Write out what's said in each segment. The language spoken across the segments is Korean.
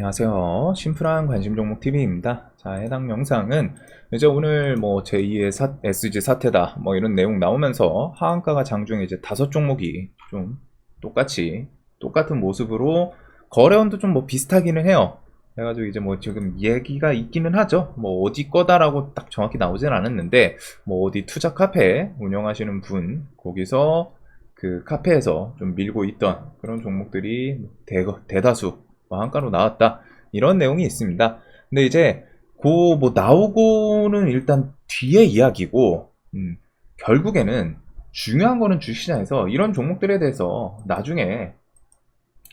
안녕하세요. 심플한 관심 종목 TV입니다. 자, 해당 영상은 이제 오늘 뭐 제2의 사, SG 사태다 뭐 이런 내용 나오면서 하한가가 장중에 이제 다섯 종목이 좀 똑같이 똑같은 모습으로 거래원도 좀 뭐 비슷하기는 해요. 그래가지고 이제 뭐 지금 얘기가 있기는 하죠. 뭐 어디 거다라고 딱 정확히 나오진 않았는데 뭐 어디 투자 카페 운영하시는 분 거기서 그 카페에서 좀 밀고 있던 그런 종목들이 대, 대다수 뭐 한가로 나왔다 이런 내용이 있습니다. 근데 이제 그 뭐 나오고는 일단 뒤에 이야기고 음, 결국에는 중요한 거는 주식시장에서 이런 종목들에 대해서 나중에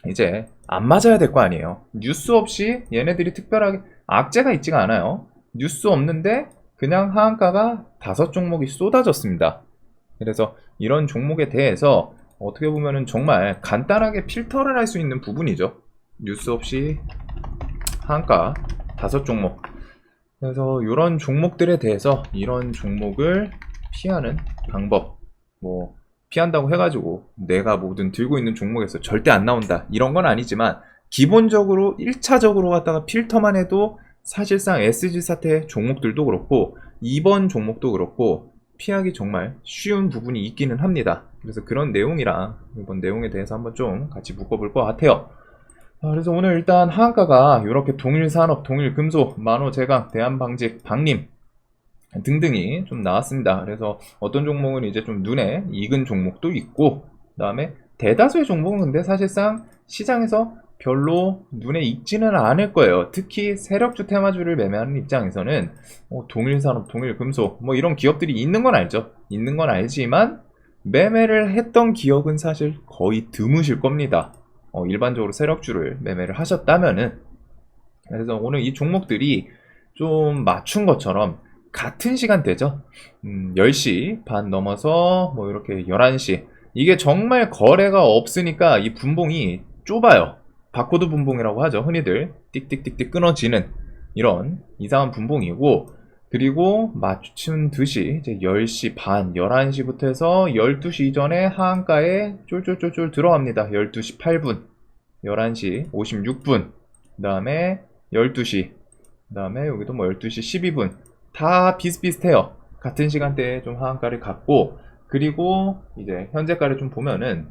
이제 안 맞아야 될 거 아니에요. 뉴스 없이 얘네들이 특별하게 악재가 있지가 않아요. 뉴스 없는데 그냥 하한가가 다섯 종목이 쏟아졌습니다. 그래서 이런 종목에 대해서 어떻게 보면은 정말 간단하게 필터를 할 수 있는 부분이죠. 뉴스 없이 한가 다섯 종목. 그래서 이런 종목들에 대해서 이런 종목을 피하는 방법, 뭐 피한다고 해가지고 내가 뭐든 들고 있는 종목에서 절대 안 나온다 이런 건 아니지만 기본적으로 1차적으로 갖다가 필터만 해도 사실상 SG 사태 종목들도 그렇고 이번 종목도 그렇고 피하기 정말 쉬운 부분이 있기는 합니다. 그래서 그런 내용이랑 이번 내용에 대해서 한번 좀 같이 묶어볼 것 같아요. 아, 그래서 오늘 일단 하한가가 이렇게 동일산업, 동일금속, 만호제강, 대한방직, 방림 등등이 좀 나왔습니다. 그래서 어떤 종목은 이제 좀 눈에 익은 종목도 있고, 그 다음에 대다수의 종목은 근데 사실상 시장에서 별로 눈에 익지는 않을 거예요. 특히 세력주 테마주를 매매하는 입장에서는 어, 동일산업, 동일금속 뭐 이런 기업들이 있는 건 알죠. 있는 건 알지만 매매를 했던 기억은 사실 거의 드무실 겁니다. 어, 일반적으로 세력주를 매매를 하셨다면은 그래서 오늘 이 종목들이 좀 맞춘 것처럼 같은 시간대죠. 음, 10시 반 넘어서 뭐 이렇게 11시 이게 정말 거래가 없으니까 이 분봉이 좁아요. 바코드 분봉이라고 하죠. 흔히들 띡띡띡띡 끊어지는 이런 이상한 분봉이고 그리고 맞춘 듯이 이제 10시 반, 11시부터 해서 12시 이전에 하한가에 쫄쫄쫄쫄 들어갑니다. 12시 8분, 11시 56분, 그 다음에 12시, 그 다음에 여기도 뭐 12시 12분. 다 비슷비슷해요. 같은 시간대에 좀 하한가를 갖고, 그리고 이제 현재가를 좀 보면은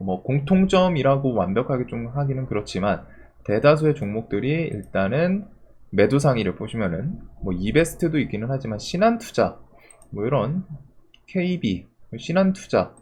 뭐 공통점이라고 완벽하게 좀 하기는 그렇지만 대다수의 종목들이 일단은 매도 상위를 보시면은 뭐 이베스트도 있기는 하지만 신한투자 뭐 이런 KB 신한투자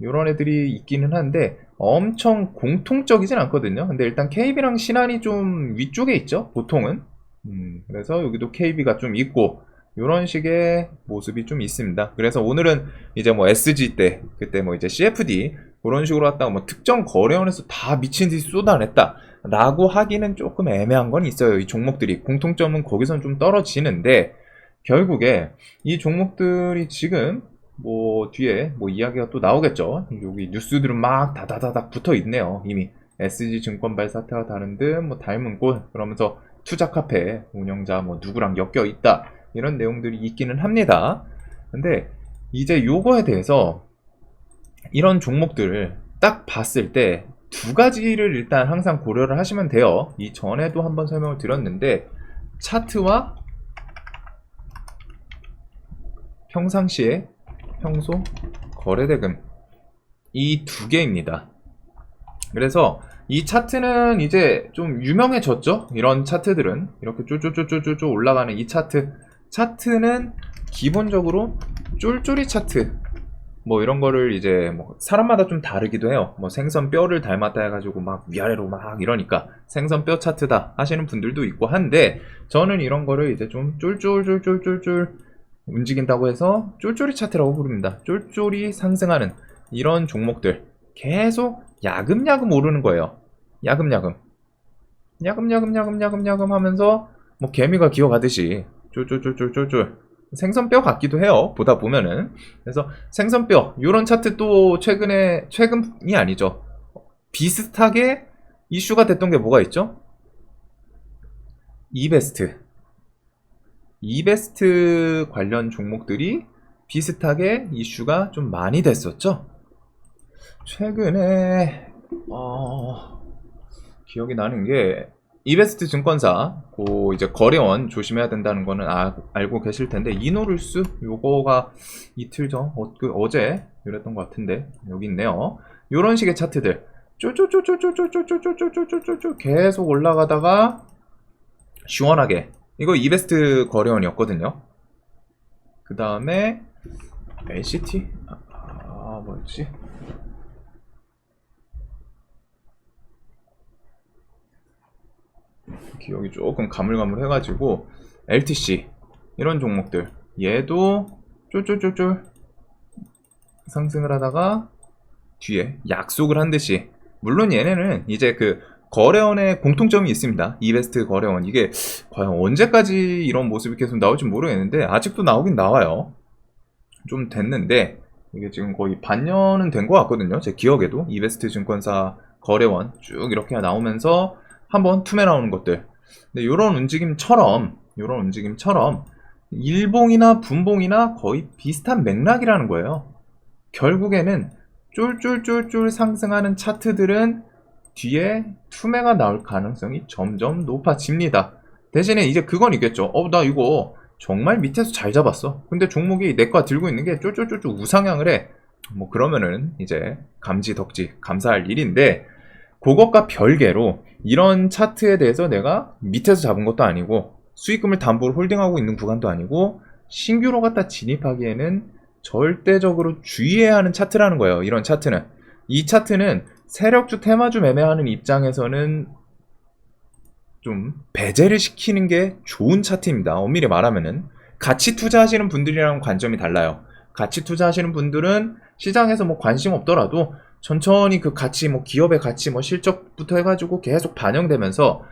이런 애들이 있기는 한데 엄청 공통적이진 않거든요. 근데 일단 KB랑 신한이 좀 위쪽에 있죠. 보통은 음, 그래서 여기도 KB가 좀 있고 이런 식의 모습이 좀 있습니다. 그래서 오늘은 이제 뭐 SG 때 그때 뭐 이제 CFD 그런 식으로 왔다가 뭐 특정 거래원에서 다 미친 듯이 쏟아냈다. 라고 하기는 조금 애매한 건 있어요. 이 종목들이. 공통점은 거기선 좀 떨어지는데, 결국에 이 종목들이 지금 뭐 뒤에 뭐 이야기가 또 나오겠죠. 여기 뉴스들은 막 다다다닥 붙어 있네요. 이미 SG 증권발 사태와 다른 듯 뭐 닮은 곳 그러면서 투자 카페 운영자 뭐 누구랑 엮여 있다 이런 내용들이 있기는 합니다. 근데 이제 요거에 대해서 이런 종목들을 딱 봤을 때 두 가지를 일단 항상 고려를 하시면 돼요. 이 전에도 한번 설명을 드렸는데 차트와 평상시에 평소 거래대금 이 두 개입니다. 그래서 이 차트는 이제 좀 유명해졌죠? 이런 차트들은 이렇게 쫄쫄쫄쫄쫄 올라가는 이 차트 차트는 기본적으로 쫄쫄이 차트 뭐 이런 거를 이제 뭐 사람마다 좀 다르기도 해요. 뭐 생선 뼈를 닮았다 해가지고 막 위아래로 막 이러니까 생선 뼈 차트다 하시는 분들도 있고 한데 저는 이런 거를 이제 좀 쫄쫄쫄쫄쫄쫄 움직인다고 해서 쫄쫄이 차트라고 부릅니다. 쫄쫄이 상승하는 이런 종목들 계속 야금야금 오르는 거예요. 야금야금 야금야금 야금야금 야금 하면서 뭐 개미가 기어가듯이 쫄쫄쫄쫄쫄쫄 생선뼈 같기도 해요. 보다 보면은. 그래서 생선뼈, 요런 차트 또 최근에, 최근이 아니죠. 비슷하게 이슈가 됐던 게 뭐가 있죠? 이베스트. 이베스트 관련 종목들이 비슷하게 이슈가 좀 많이 됐었죠. 최근에, 어, 기억이 나는 게 이베스트 증권사 그 이제 거래원 조심해야 된다는 거는 아- 알고 계실 텐데 이노룰스 요거가 이틀 전 어, 그 어제 이랬던 것 같은데 여기 있네요. 요런 식의 차트들 쪼쪼쪼쪼쪼쪼쪼쪼쪼쪼쪼쪼 계속 올라가다가 시원하게 이거 이베스트 거래원이었거든요. 그 다음에 LCT 아, 아 뭐였지? 기억이 조금 가물가물해가지고 LTC 이런 종목들 얘도 쫄쫄쫄쫄 상승을 하다가 뒤에 약속을 한 듯이 물론 얘네는 이제 그 거래원의 공통점이 있습니다. 이베스트 거래원 이게 과연 언제까지 이런 모습이 계속 나올지 모르겠는데 아직도 나오긴 나와요. 좀 됐는데 이게 지금 거의 반년은 된 것 같거든요. 제 기억에도 이베스트 증권사 거래원 쭉 이렇게 나오면서 한번 툼에 나오는 것들. 근데 이런 움직임처럼 이런 움직임처럼 일봉이나 분봉이나 거의 비슷한 맥락이라는 거예요. 결국에는 쫄쫄쫄쫄 상승하는 차트들은 뒤에 투매가 나올 가능성이 점점 높아집니다. 대신에 이제 그건 있겠죠. 어, 나 이거 정말 밑에서 잘 잡았어. 근데 종목이 내거 들고 있는 게 쫄쫄쫄쫄 우상향을 해. 뭐 그러면은 이제 감지 덕지 감사할 일인데 그것과 별개로 이런 차트에 대해서 내가 밑에서 잡은 것도 아니고 수익금을 담보로 홀딩하고 있는 구간도 아니고 신규로 갖다 진입하기에는 절대적으로 주의해야 하는 차트라는 거예요. 이런 차트는. 이 차트는 세력주 테마주 매매하는 입장에서는 좀 배제를 시키는 게 좋은 차트입니다. 엄밀히 말하면은 같이 투자하시는 분들이랑 관점이 달라요. 같이 투자하시는 분들은 시장에서 뭐 관심 없더라도 천천히 그 가치 뭐 기업의 가치 뭐 실적부터 해가지고 계속 반영되면서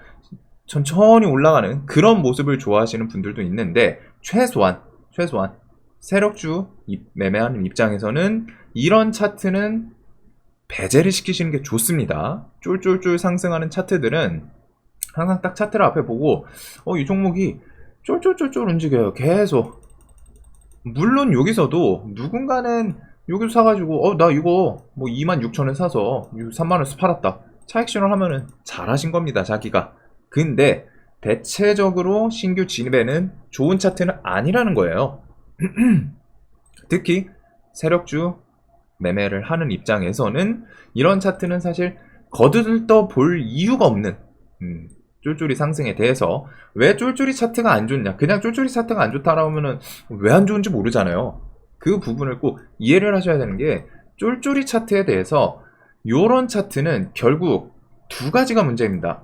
천천히 올라가는 그런 모습을 좋아하시는 분들도 있는데 최소한 최소한 세력주 입- 매매하는 입장에서는 이런 차트는 배제를 시키시는 게 좋습니다. 쫄쫄쫄 상승하는 차트들은 항상 딱 차트를 앞에 보고 어 이 종목이 쫄쫄쫄쫄 움직여요. 계속. 물론 여기서도 누군가는 여기서 사가지고 어 나 이거 뭐 26,000원 사서 3만원에서 팔았다. 차익실현 하면은 잘하신 겁니다. 자기가. 근데 대체적으로 신규 진입에는 좋은 차트는 아니라는 거예요. 특히 세력주 매매를 하는 입장에서는 이런 차트는 사실 거들떠 볼 이유가 없는 음, 쫄쫄이 상승에 대해서 왜 쫄쫄이 차트가 안 좋냐 그냥 쫄쫄이 차트가 안 좋다라고 하면은 왜 안 좋은지 모르잖아요 그 부분을 꼭 이해를 하셔야 되는 게 쫄쫄이 차트에 대해서 요런 차트는 결국 두 가지가 문제입니다.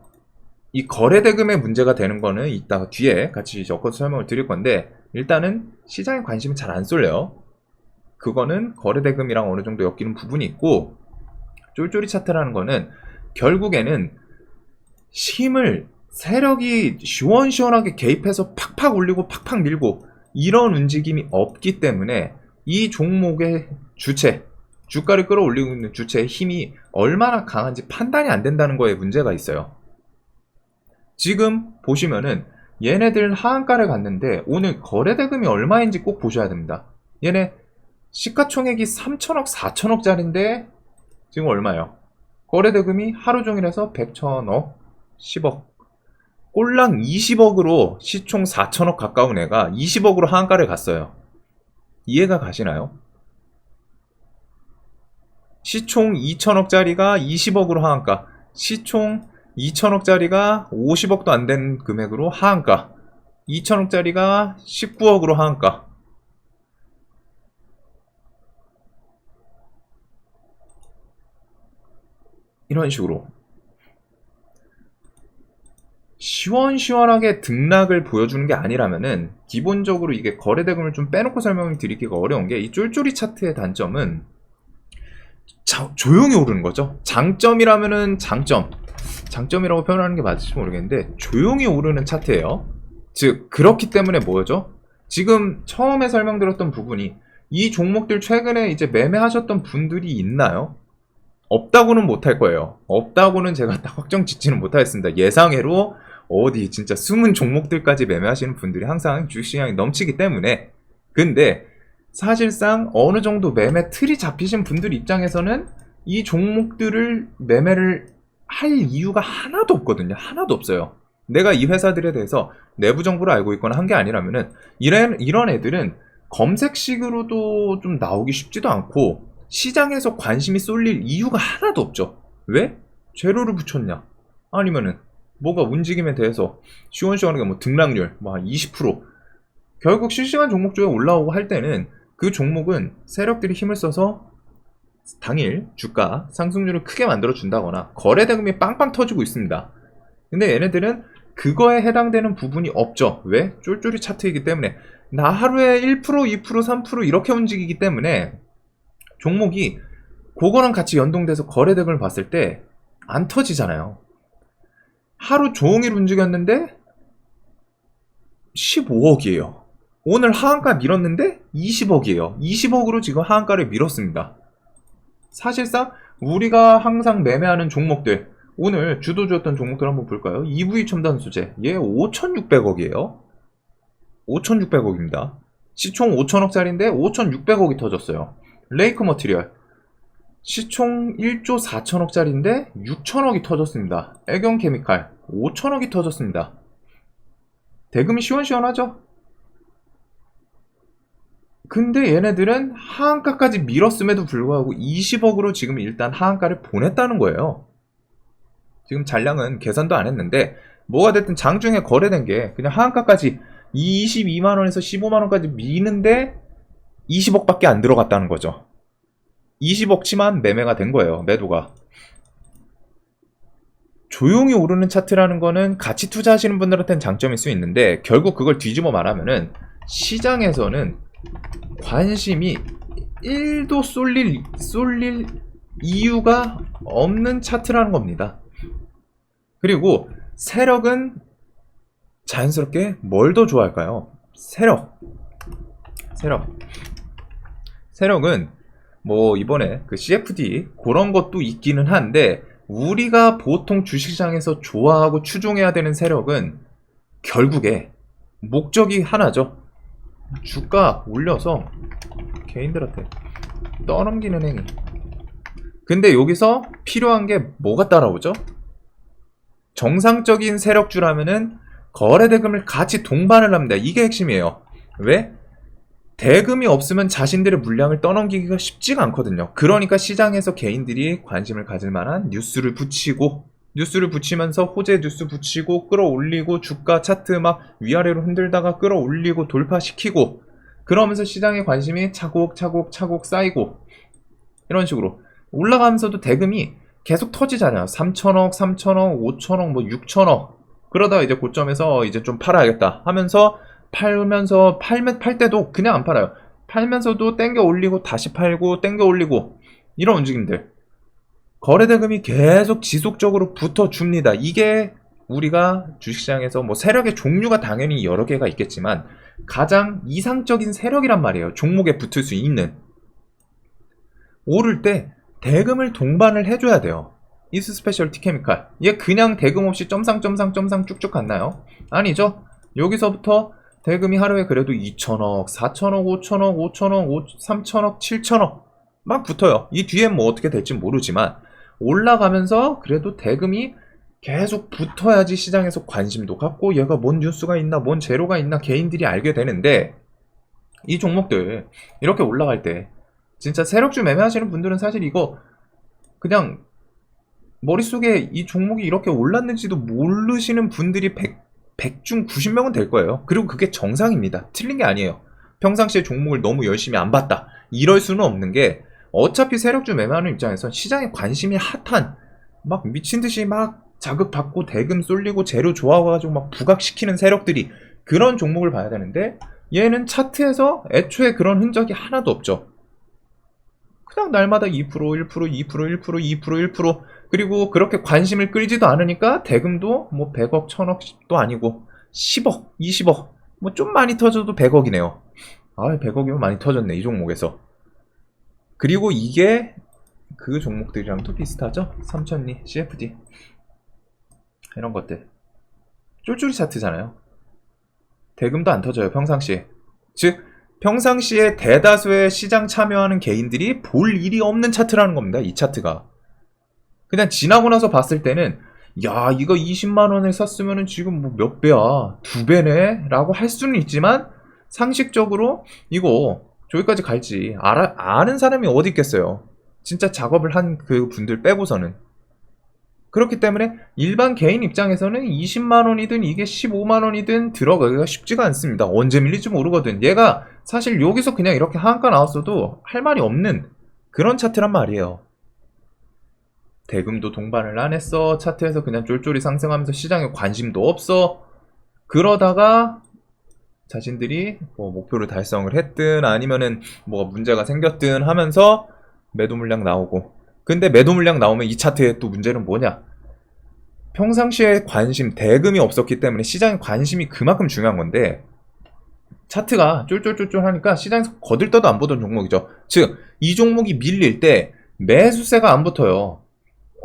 이 거래 대금의 문제가 되는 거는 이따가 뒤에 같이 엮어서 설명을 드릴 건데 일단은 시장에 관심이 잘 안 쏠려요. 그거는 거래 대금이랑 어느 정도 엮이는 부분이 있고 쫄쫄이 차트라는 거는 결국에는 힘을 세력이 시원시원하게 개입해서 팍팍 올리고 팍팍 밀고 이런 움직임이 없기 때문에 이 종목의 주체 주가를 끌어올리고 있는 주체의 힘이 얼마나 강한지 판단이 안 된다는 거에 문제가 있어요. 지금 보시면은 얘네들 하한가를 갔는데 오늘 거래대금이 얼마인지 꼭 보셔야 됩니다. 얘네 시가총액이 3천억, 4천억짜리인데 지금 얼마예요? 거래대금이 하루 종일 해서 100천억, 10억. 꼴랑 20억으로 시총 4천억 가까운 애가 20억으로 하한가를 갔어요. 이해가 가시나요? 시총 2천억짜리가 20억으로 하한가, 시총 2천억짜리가 50억도 안 된 금액으로 하한가, 2천억짜리가 19억으로 하한가. 이런 식으로 시원시원하게 등락을 보여주는 게 아니라면은 기본적으로 이게 거래대금을 좀 빼놓고 설명을 드리기가 어려운 게 이 쫄쫄이 차트의 단점은 자- 조용히 오르는 거죠. 장점이라면은 장점. 장점이라고 표현하는 게 맞을지 모르겠는데 조용히 오르는 차트예요. 즉 그렇기 때문에 뭐죠? 지금 처음에 설명드렸던 부분이 이 종목들 최근에 이제 매매하셨던 분들이 있나요? 없다고는 못할 거예요. 없다고는 제가 딱 확정 짓지는 못하겠습니다. 예상외로 어디 진짜 숨은 종목들까지 매매하시는 분들이 항상 주식시장이 넘치기 때문에 근데 사실상 어느 정도 매매 틀이 잡히신 분들 입장에서는 이 종목들을 매매를 할 이유가 하나도 없거든요. 하나도 없어요. 내가 이 회사들에 대해서 내부 정보를 알고 있거나 한 게 아니라면은 이런 이런 애들은 검색식으로도 좀 나오기 쉽지도 않고 시장에서 관심이 쏠릴 이유가 하나도 없죠. 왜? 재료를 붙였냐? 아니면은 뭐가 움직임에 대해서 시원시원하게 뭐 등락률 뭐 20% 결국 실시간 종목 중에 올라오고 할 때는 그 종목은 세력들이 힘을 써서 당일 주가 상승률을 크게 만들어 준다거나 거래 대금이 빵빵 터지고 있습니다. 근데 얘네들은 그거에 해당되는 부분이 없죠. 왜? 쫄쫄이 차트이기 때문에 나 하루에 1%, 2%, 3% 이렇게 움직이기 때문에 종목이 그거랑 같이 연동돼서 거래 대금을 봤을 때 안 터지잖아요. 하루 종일 움직였는데 15억이에요. 오늘 하한가 밀었는데 20억이에요. 20억으로 지금 하한가를 밀었습니다. 사실상 우리가 항상 매매하는 종목들 오늘 주도주였던 종목들 한번 볼까요? EV 첨단 소재 얘 5,600억이에요. 5,600억입니다. 시총 5천억짜리인데 5,600억이 터졌어요. 레이크 머티리얼 시총 1조 4천억짜리인데 6천억이 터졌습니다. 애경 케미칼 5천억이 터졌습니다. 대금이 시원시원하죠? 근데 얘네들은 하한가까지 밀었음에도 불구하고 20억으로 지금 일단 하한가를 보냈다는 거예요. 지금 잔량은 계산도 안 했는데 뭐가 됐든 장중에 거래된 게 그냥 하한가까지 22만원에서 15만원까지 미는데 20억밖에 안 들어갔다는 거죠. 20억치만 매매가 된 거예요. 매도가. 조용히 오르는 차트라는 거는 같이 투자하시는 분들한테는 장점일 수 있는데 결국 그걸 뒤집어 말하면은 시장에서는 관심이 1도 쏠릴 쏠릴 이유가 없는 차트라는 겁니다. 그리고 세력은 자연스럽게 뭘 더 좋아할까요? 세력. 세력. 세력은 뭐 이번에 그 CFD 그런 것도 있기는 한데 우리가 보통 주식시장에서 좋아하고 추종해야 되는 세력은 결국에 목적이 하나죠. 주가 올려서 개인들한테 떠넘기는 행위. 근데 여기서 필요한 게 뭐가 따라오죠? 정상적인 세력주라면은 거래 대금을 같이 동반을 합니다. 이게 핵심이에요. 왜? 대금이 없으면 자신들의 물량을 떠넘기기가 쉽지가 않거든요. 그러니까 시장에서 개인들이 관심을 가질 만한 뉴스를 붙이고 뉴스를 붙이면서 호재 뉴스 붙이고 끌어올리고 주가 차트 막 위아래로 흔들다가 끌어올리고 돌파시키고 그러면서 시장의 관심이 차곡차곡 차곡 쌓이고 이런 식으로 올라가면서도 대금이 계속 터지잖아요. 3천억, 3천억, 5천억, 뭐 6천억 그러다 이제 고점에서 이제 좀 팔아야겠다 하면서 팔면서 팔면 팔 때도 그냥 안 팔아요. 팔면서도 땡겨 올리고 다시 팔고 땡겨 올리고 이런 움직임들. 거래 대금이 계속 지속적으로 붙어 줍니다. 이게 우리가 주식시장에서 뭐 세력의 종류가 당연히 여러 개가 있겠지만 가장 이상적인 세력이란 말이에요. 종목에 붙을 수 있는. 오를 때 대금을 동반을 해줘야 돼요. 이스 스페셜티 케미칼. 얘 그냥 대금 없이 점상 점상 점상 쭉쭉 갔나요? 아니죠. 여기서부터 대금이 하루에 그래도 2천억, 4천억, 5천억, 5천억, 5, 3천억, 7천억 막 붙어요. 이 뒤엔 뭐 어떻게 될지 모르지만 올라가면서 그래도 대금이 계속 붙어야지 시장에서 관심도 갖고 얘가 뭔 뉴스가 있나, 뭔 재료가 있나 개인들이 알게 되는데 이 종목들 이렇게 올라갈 때 진짜 세력주 매매하시는 분들은 사실 이거 그냥 머릿속에 이 종목이 이렇게 올랐는지도 모르시는 분들이 100, 100중 90명은 될 거예요. 그리고 그게 정상입니다. 틀린 게 아니에요. 평상시에 종목을 너무 열심히 안 봤다. 이럴 수는 없는 게 어차피 세력주 매매하는 입장에선 시장에 관심이 핫한 막 미친 듯이 막 자극받고 대금 쏠리고 재료 좋아가지고 막 부각시키는 세력들이 그런 종목을 봐야 되는데 얘는 차트에서 애초에 그런 흔적이 하나도 없죠. 그냥 날마다 2%, 1%, 2%, 1%, 2%, 1% 그리고 그렇게 관심을 끌지도 않으니까 대금도 뭐 100억, 1000억도 아니고 10억, 20억 뭐 좀 많이 터져도 100억이네요. 아, 100억이면 많이 터졌네 이 종목에서. 그리고 이게 그 종목들이랑도 비슷하죠? 삼천리, CFD 이런 것들 쫄쫄이 차트잖아요. 대금도 안 터져요 평상시에. 즉 평상시에 대다수의 시장 참여하는 개인들이 볼 일이 없는 차트라는 겁니다. 이 차트가. 그냥 지나고 나서 봤을 때는 야 이거 20만 원에 샀으면은 지금 뭐 몇 배야 두 배네 라고 할 수는 있지만 상식적으로 이거 저기까지 갈지 알아, 아는 사람이 어디 있겠어요 진짜 작업을 한 그 분들 빼고서는 그렇기 때문에 일반 개인 입장에서는 20만 원이든 이게 15만 원이든 들어가기가 쉽지가 않습니다. 언제 밀릴지 모르거든. 얘가 사실 여기서 그냥 이렇게 하한가 나왔어도 할 말이 없는 그런 차트란 말이에요. 대금도 동반을 안 했어. 차트에서 그냥 쫄쫄이 상승하면서 시장에 관심도 없어. 그러다가 자신들이 뭐 목표를 달성을 했든 아니면은 뭐가 문제가 생겼든 하면서 매도 물량 나오고 근데 매도 물량 나오면 이 차트의 또 문제는 뭐냐? 평상시에 관심, 대금이 없었기 때문에 시장에 관심이 그만큼 중요한 건데 차트가 쫄쫄쫄쫄 하니까 시장에서 거들떠도 안 보던 종목이죠. 즉, 이 종목이 밀릴 때 매수세가 안 붙어요.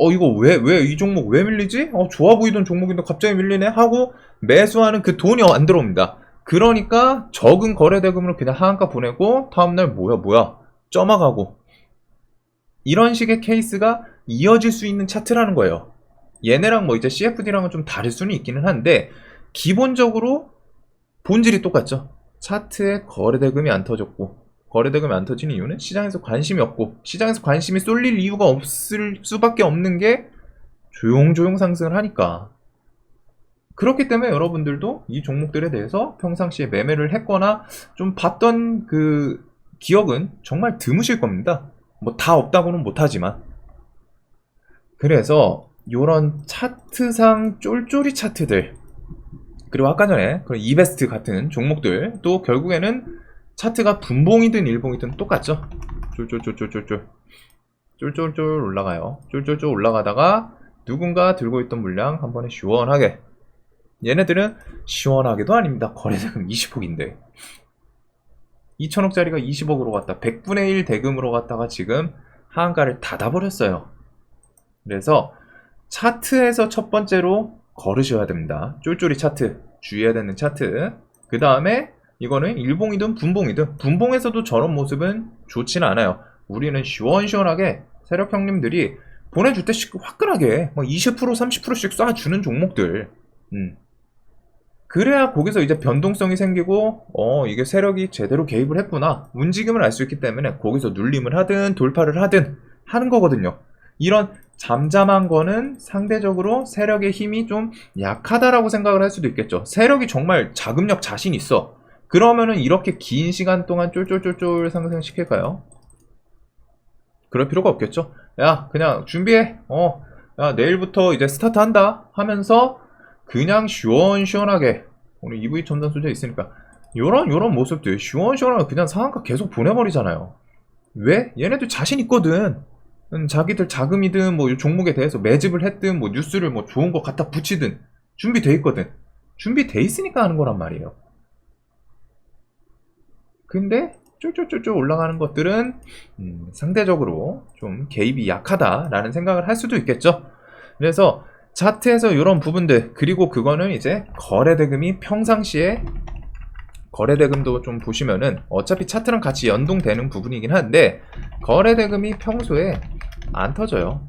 어, 이거 왜, 왜 이 종목 왜 밀리지? 어, 좋아 보이던 종목인데 갑자기 밀리네? 하고 매수하는 그 돈이 안 들어옵니다. 그러니까 적은 거래 대금으로 그냥 하한가 보내고 다음날 뭐야, 뭐야. 쩌마가고 이런 식의 케이스가 이어질 수 있는 차트라는 거예요. 얘네랑 뭐 이제 CFD랑은 좀 다를 수는 있기는 한데 기본적으로 본질이 똑같죠. 차트에 거래 대금이 안 터졌고 거래대금이 안 터지는 이유는 시장에서 관심이 없고 시장에서 관심이 쏠릴 이유가 없을 수밖에 없는 게 조용조용 상승을 하니까 그렇기 때문에 여러분들도 이 종목들에 대해서 평상시에 매매를 했거나 좀 봤던 그 기억은 정말 드무실 겁니다. 뭐 다 없다고는 못하지만 그래서 요런 차트상 쫄쫄이 차트들 그리고 아까 전에 그런 이베스트 같은 종목들 또 결국에는 차트가 분봉이든 일봉이든 똑같죠? 쫄쫄쫄쫄쫄쫄. 쫄쫄쫄 올라가요. 쫄쫄쫄 올라가다가 누군가 들고 있던 물량 한 번에 시원하게. 얘네들은 시원하게도 아닙니다. 거래대금 20억인데. 2천억짜리가 20억으로 갔다. 100분의 1 대금으로 갔다가 지금 하한가를 닫아버렸어요. 그래서 차트에서 첫 번째로 걸으셔야 됩니다. 쫄쫄이 차트. 주의해야 되는 차트. 그 다음에 이거는 일봉이든 분봉이든 분봉에서도 저런 모습은 좋지는 않아요. 우리는 시원시원하게 세력 형님들이 보내줄 때 화끈하게 뭐20% 30%씩 쏴주는 종목들. 음. 그래야 거기서 이제 변동성이 생기고 어 이게 세력이 제대로 개입을 했구나 움직임을 알 수 있기 때문에 거기서 눌림을 하든 돌파를 하든 하는 거거든요. 이런 잠잠한 거는 상대적으로 세력의 힘이 좀 약하다라고 생각을 할 수도 있겠죠. 세력이 정말 자금력 자신 있어. 그러면은 이렇게 긴 시간 동안 쫄쫄쫄쫄 상승시킬까요? 그럴 필요가 없겠죠. 야, 그냥 준비해. 어, 야, 내일부터 이제 스타트 한다 하면서 그냥 시원시원하게 오늘 EV 첨단 소재 있으니까 요런 요런 모습들 시원시원하게 그냥 상한가 계속 보내버리잖아요. 왜? 얘네들 자신 있거든. 음, 자기들 자금이든 뭐 종목에 대해서 매집을 했든 뭐 뉴스를 뭐 좋은 거 갖다 붙이든 준비돼 있거든. 준비돼 있으니까 하는 거란 말이에요. 근데 쫄쫄쫄쫄 올라가는 것들은 음, 상대적으로 좀 개입이 약하다라는 생각을 할 수도 있겠죠. 그래서 차트에서 이런 부분들 그리고 그거는 이제 거래대금이 평상시에 거래대금도 좀 보시면은 어차피 차트랑 같이 연동되는 부분이긴 한데 거래대금이 평소에 안 터져요.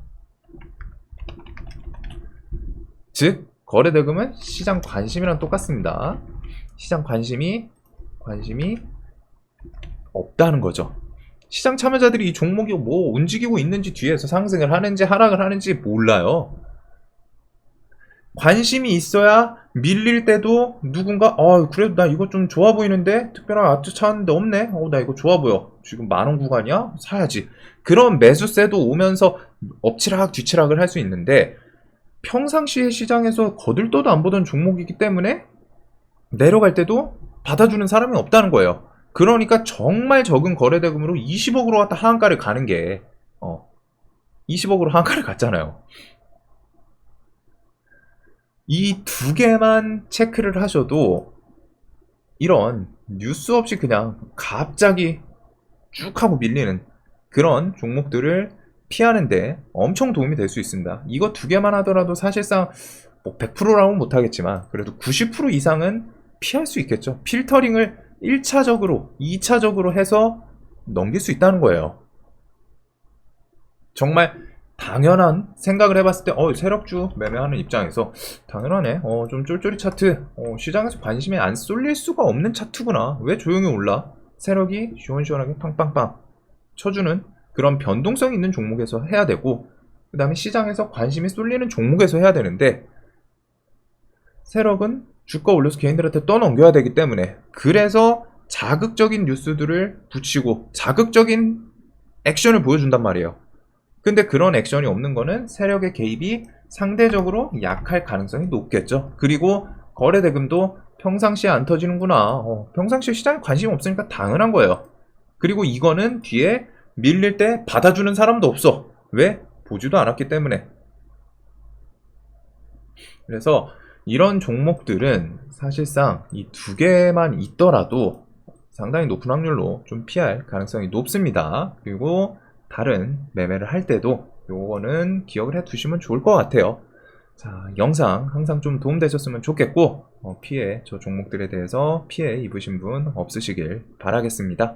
즉 거래대금은 시장 관심이랑 똑같습니다. 시장 관심이 관심이 없다는 거죠. 시장 참여자들이 이 종목이 뭐 움직이고 있는지 뒤에서 상승을 하는지 하락을 하는지 몰라요. 관심이 있어야 밀릴 때도 누군가 어 그래도 나 이거 좀 좋아 보이는데? 특별한 아트 찾는데 없네? 어 나 이거 좋아 보여. 지금 만원 구간이야? 사야지. 그런 매수세도 오면서 엎치락 뒤치락을 할 수 있는데 평상시에 시장에서 거들떠도 안 보던 종목이기 때문에 내려갈 때도 받아주는 사람이 없다는 거예요 그러니까 정말 적은 거래대금으로 20억으로 갔다 하한가를 가는 게 어, 20억으로 하한가를 갔잖아요 이 두 개만 체크를 하셔도 이런 뉴스 없이 그냥 갑자기 쭉 하고 밀리는 그런 종목들을 피하는데 엄청 도움이 될 수 있습니다. 이거 두 개만 하더라도 사실상 뭐 100%라고는 못하겠지만 그래도 90% 이상은 피할 수 있겠죠. 필터링을 1차적으로, 2차적으로 해서 넘길 수 있다는 거예요. 정말 당연한 생각을 해봤을 때, 어, 세력주 매매하는 입장에서 당연하네. 어, 좀 쫄쫄이 차트. 어, 시장에서 관심이 안 쏠릴 수가 없는 차트구나. 왜 조용히 올라? 세력이 시원시원하게 팡팡팡 쳐주는 그런 변동성 있는 종목에서 해야 되고, 그 다음에 시장에서 관심이 쏠리는 종목에서 해야 되는데, 세력은 주가 올려서 개인들한테 떠넘겨야 되기 때문에, 그래서 자극적인 뉴스들을 붙이고, 자극적인 액션을 보여준단 말이에요. 근데 그런 액션이 없는 거는 세력의 개입이 상대적으로 약할 가능성이 높겠죠. 그리고 거래 대금도 평상시에 안 터지는구나. 어, 평상시에 시장에 관심이 없으니까 당연한 거예요. 그리고 이거는 뒤에 밀릴 때 받아주는 사람도 없어. 왜? 보지도 않았기 때문에. 그래서 이런 종목들은 사실상 이 두 개만 있더라도 상당히 높은 확률로 좀 피할 가능성이 높습니다. 그리고 다른 매매를 할 때도 요거는 기억을 해 두시면 좋을 것 같아요. 자, 영상 항상 좀 도움되셨으면 좋겠고, 어, 피해, 저 종목들에 대해서 피해 입으신 분 없으시길 바라겠습니다.